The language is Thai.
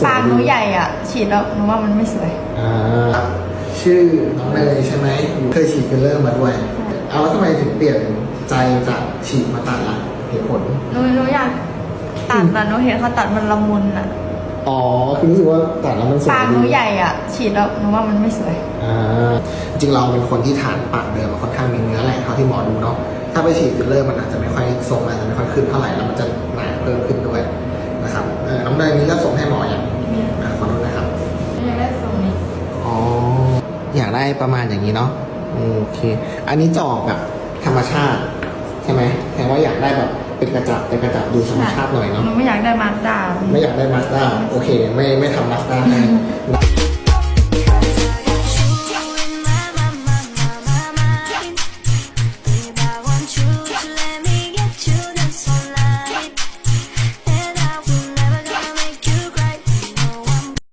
สวยปากหนูใหญ่อะ ฉีดแล้วหนูว่ามันไม่สวย อ่าชื่อน้องเนยใช่ไหมเคยฉีดฟิลเลอร์มาด้วย เอาแล้วทำไมถึงเปลี่ยนใจจากฉีดมาตัดล่ะเหตุผล หนูหนูอยากตัดแต่หนูเห็นเขาตัดมันละมุนอะ อ๋อ คือรู้สึกว่าตัดแล้วมันสวยปากหนูใหญ่อะ ฉีดแล้วหนูว่ามันไม่สวย อ่าจริงๆเราเป็นคนที่ฐานปากเดิมค่อนข้างมีเนื้อแหละเท่าที่หมอดูเนาะถ้าไปฉีดฟิลเลอร์มันอาจจะไม่ค่อยทรงอาจจะไม่ค่อยขึ้นเท่าไหร่แล้วมันจะหนาเพิ่มขึ้นด้วยนะครับเออน้องเนยนี้เลือก อยากได้ประมาณอย่างนี้เนาะอืมโอเค อันนี้จะออกแบบธรรมชาติ ใช่ไหมแสดงว่าอยากได้แบบเป็นกระจับเป็นกระจับดูธรรมชาติหน่อยเนาะหนูไม่อยากได้มาสด้าไม่อยากได้มาสด้าโอเค ไม่ไม่ทำมาสด้าให้